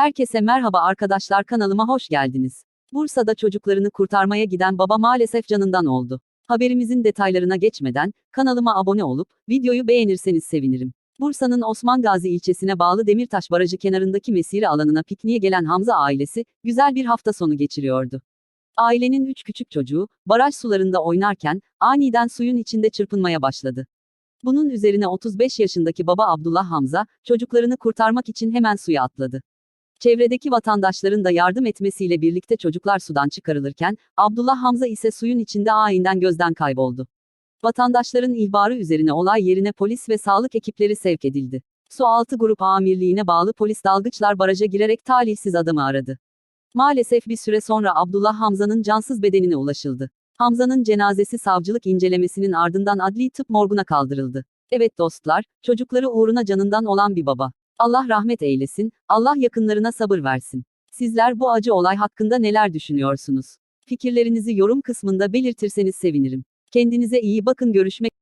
Herkese merhaba arkadaşlar kanalıma hoş geldiniz. Bursa'da çocuklarını kurtarmaya giden baba maalesef canından oldu. Haberimizin detaylarına geçmeden kanalıma abone olup videoyu beğenirseniz sevinirim. Bursa'nın Osman Gazi ilçesine bağlı Demirtaş Barajı kenarındaki mesire alanına pikniğe gelen Hamza ailesi güzel bir hafta sonu geçiriyordu. Ailenin üç küçük çocuğu baraj sularında oynarken aniden suyun içinde çırpınmaya başladı. Bunun üzerine 35 yaşındaki baba Abdullah Hamza çocuklarını kurtarmak için hemen suya atladı. Çevredeki vatandaşların da yardım etmesiyle birlikte çocuklar sudan çıkarılırken, Abdullah Hamza ise suyun içinde ayinden gözden kayboldu. Vatandaşların ihbarı üzerine olay yerine polis ve sağlık ekipleri sevk edildi. Sualtı Grup Amirliğine bağlı polis dalgıçlar baraja girerek talihsiz adamı aradı. Maalesef bir süre sonra Abdullah Hamza'nın cansız bedenine ulaşıldı. Hamza'nın cenazesi savcılık incelemesinin ardından adli tıp morguna kaldırıldı. Evet dostlar, çocukları uğruna canından olan bir baba. Allah rahmet eylesin, Allah yakınlarına sabır versin. Sizler bu acı olay hakkında neler düşünüyorsunuz? Fikirlerinizi yorum kısmında belirtirseniz sevinirim. Kendinize iyi bakın görüşmek